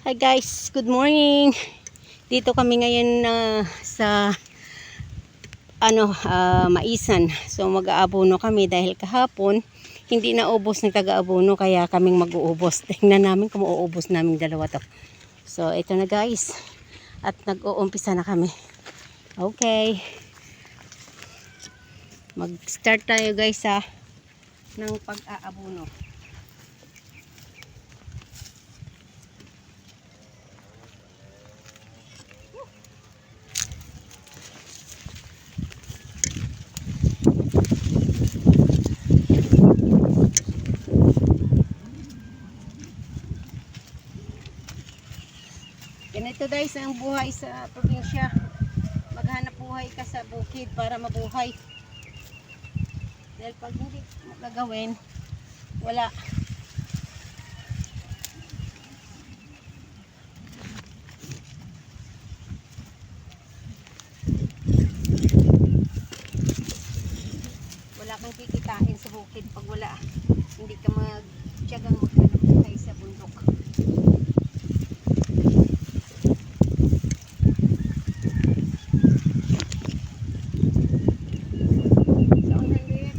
Hi guys, good morning. Dito kami ngayon na sa ano, ah, Maisan. So mag-aabono kami dahil kahapon hindi na ubos ng taga-abono kaya kaming mag-uubos. Tingnan namin kung mauubos namin dalawa to. So ito na guys. At nag-uumpisa na kami. Okay. Mag-start tayo guys ha ng pag-aabono. Guys ang buhay sa probinsya. Maghanap buhay ka sa bukid para mabuhay. Dahil pag hindi mo wala. Wala kang kikitain sa bukid pag wala. Hindi ka magtiyagang maghanap buhay sa bundok. Sound hindi.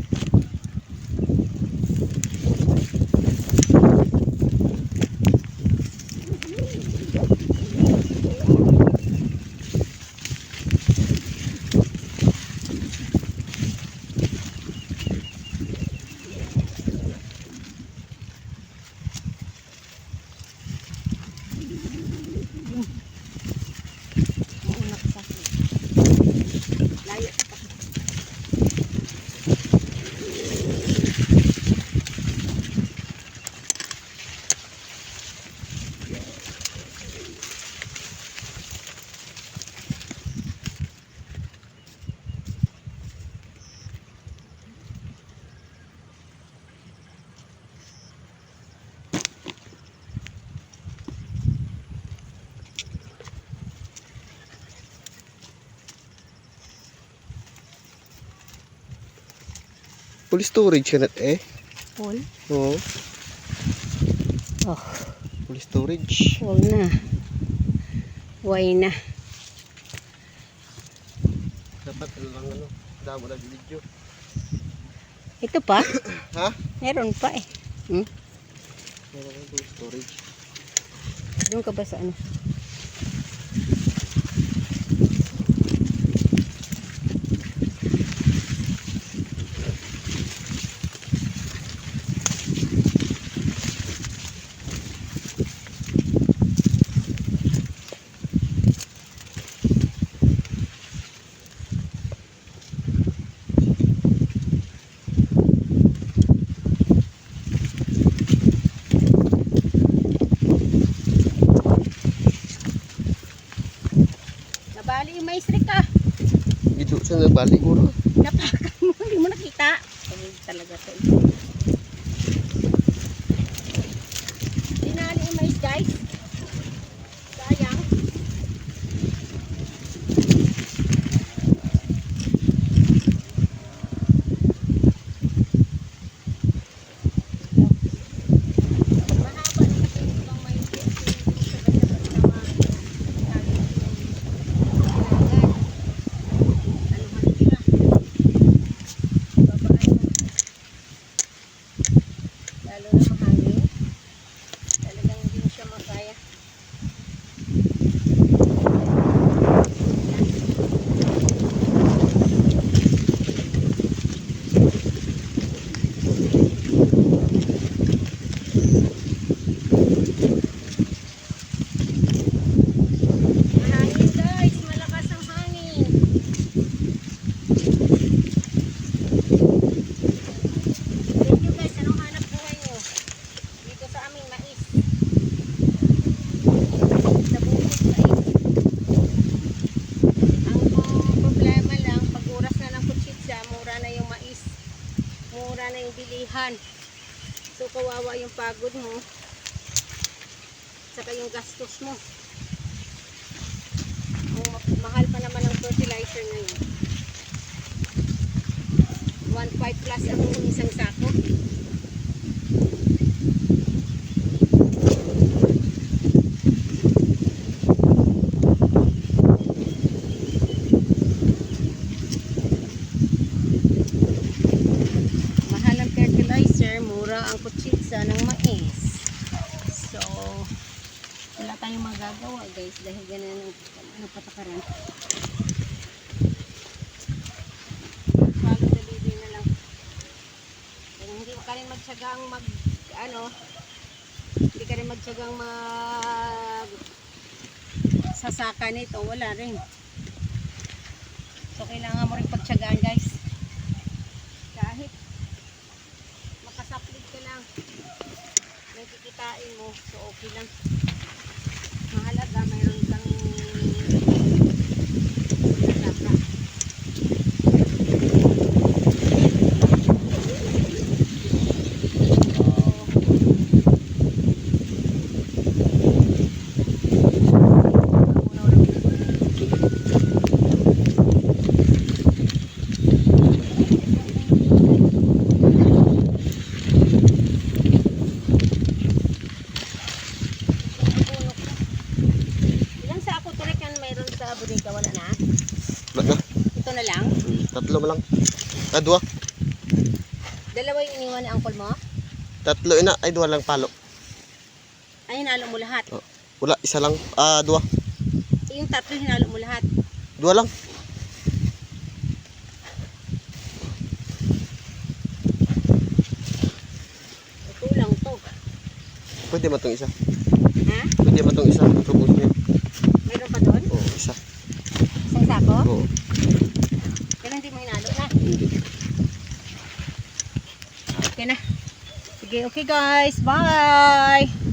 Mauna ka sa akin. Layo ka pa. Full storage ka na eh. Full? Oo. Oh, Full storage. full na. Why na? Dapat lang ano. Damo na video. Ito pa? Ha? Meron pa eh. Hmm? Meron full storage. Doon ka ba sa ano? Nabali yung maestri ka. Dito sa nabalik mo ro. Napakan mo, hindi mo nakita. Ay, talaga to. Dinali yung mais guys. Sayang. Mahaba na kasi itong mais. Lalo na mahangin. Talagang hindi mo siya makaya. Mahangin guys, malakas ang hangin. Thank you guys, anong hanap buhay nyo? Dito sa aming mais. Sa bukid mais. Ang uh, problema lang, pag oras na ng kutsitsa, mura na yung mais. Mura bilihan. So kawawa yung pagod mo. Saka yung gastos mo. Ma- mahal pa naman ang fertilizer ngayon. 1.5 plus ang isang sako. Tayong magagawa guys dahil ganun ang patakaran. Follow the na lang. Kung hindi ka rin magtsagang mag, ano, hindi ka rin magtsagang mag sasaka nito, wala rin. So, kailangan mo rin pagtsagaan guys. Kahit makasaplit ka lang, kikitain mo, so okay lang. Mahalaga, mayroon kang sasaka. Ilang sa ako tulik yan mayroon sa bodega? Wala na? Wala na. Ito na lang? Tatlo mo lang. Ah, dua. Dalawa yung iniwan ni uncle mo? Tatlo ina. Ay, dua lang palo. Ay, hinalo mo lahat. Wala, isa lang. Ah, dua. Yung tatlo, hinalo mo lahat. Dua lang. Ito lang to. Pwede man tong isa. Ha? Pwede man tong isa. Tubos niyo. Mayroon pa doon? Oo, isa. Isang sako? Oo. Pero hindi mo hinalo na. Hindi. Okay na. Sige, okay guys. Bye!